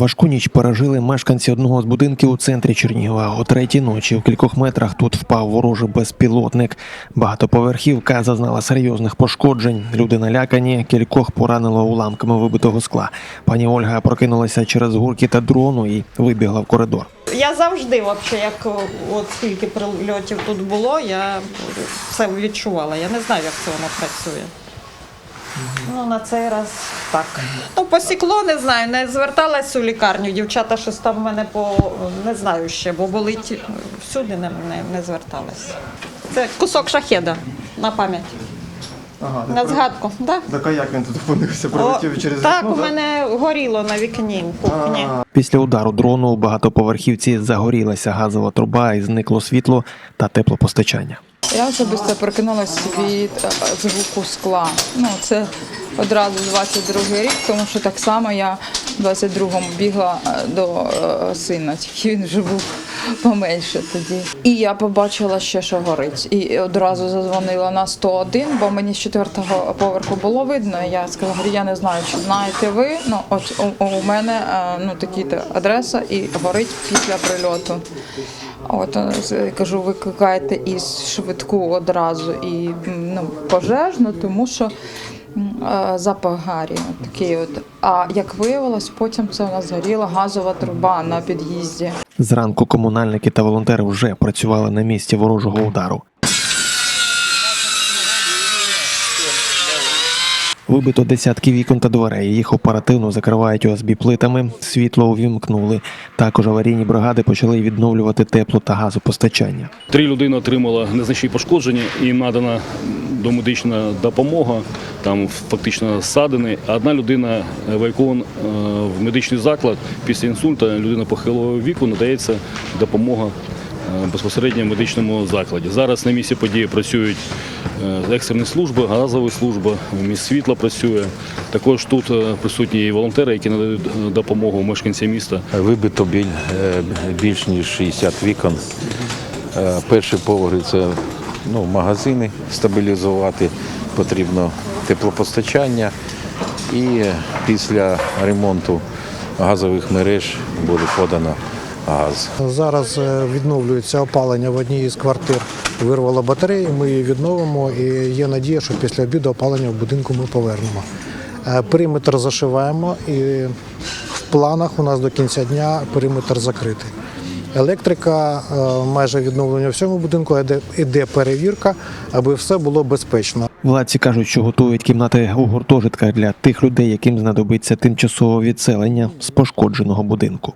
Важку ніч пережили мешканці одного з будинків у центрі Чернігова. О третій ночі в кількох метрах тут впав ворожий безпілотник. Багатоповерхівка зазнала серйозних пошкоджень. Люди налякані, кількох поранило уламками вибитого скла. Пані Ольга прокинулася через гурки та дрону і вибігла в коридор. Я завжди, вообще, як от скільки прильотів тут було, я все відчувала. Я не знаю, як це воно працює. Ну, на цей раз так. Ну, посікло, не знаю, не зверталась у лікарню. Дівчата щось там в мене по не знаю ще, бо болить всюди не, не, не зверталась. Це кусок шахеда на пам'ять. Ага, На згадку. Да? Так а як він тут опинився? Прилетів через так, вікно? у мене горіло на вікні в кухні. Після удару дрону у багатоповерхівці загорілася газова труба і зникло світло та теплопостачання. Я особисто прокинулася від е, звуку скла. Ну, це одразу 22 рік, тому що так само я 22-му бігла е, до е, сина, тільки він вже був поменше тоді. І я побачила ще, що горить. І одразу задзвонила на 101, бо мені з четвертого поверху було видно. Я сказала, я не знаю, чи знаєте ви. Ну, от у, у мене е, ну, такі-то адреса і горить після прильоту. От кажу, викликайте із швидку одразу і ну, пожежну, тому що запах гарі такий. От. А як виявилось, потім це у нас згоріла газова труба на під'їзді. Зранку комунальники та волонтери вже працювали на місці ворожого удару. Вибито десятки вікон та дверей. Їх оперативно закривають ОСБ плитами. Світло увімкнули. Також аварійні бригади почали відновлювати тепло та газопостачання. Три людини отримали незначні пошкодження, їм надана домедична допомога, там фактично ссадини. А одна людина евакуована е, в медичний заклад після інсульту. Людина похилого віку надається допомога е, безпосередньо в медичному закладі. Зараз на місці події працюють екстрені служби, газова служба, міст світла працює. Також тут е, присутні і волонтери, які надають е, допомогу мешканцям міста. Вибито е, більш ніж 60 вікон. Е, Перший поверх це ну, магазини стабілізувати, потрібно теплопостачання. І після ремонту газових мереж буде подано газ. Зараз е, відновлюється опалення в одній із квартир. Вирвало батареї, ми її відновимо і є надія, що після обіду опалення в будинку ми повернемо. Е, Периметр зашиваємо і в планах у нас до кінця дня периметр закритий. Електрика е, майже відновлення в всьому будинку, іде перевірка, аби все було безпечно. Владці кажуть, що готують кімнати у гуртожитках для тих людей, яким знадобиться тимчасове відселення з пошкодженого будинку.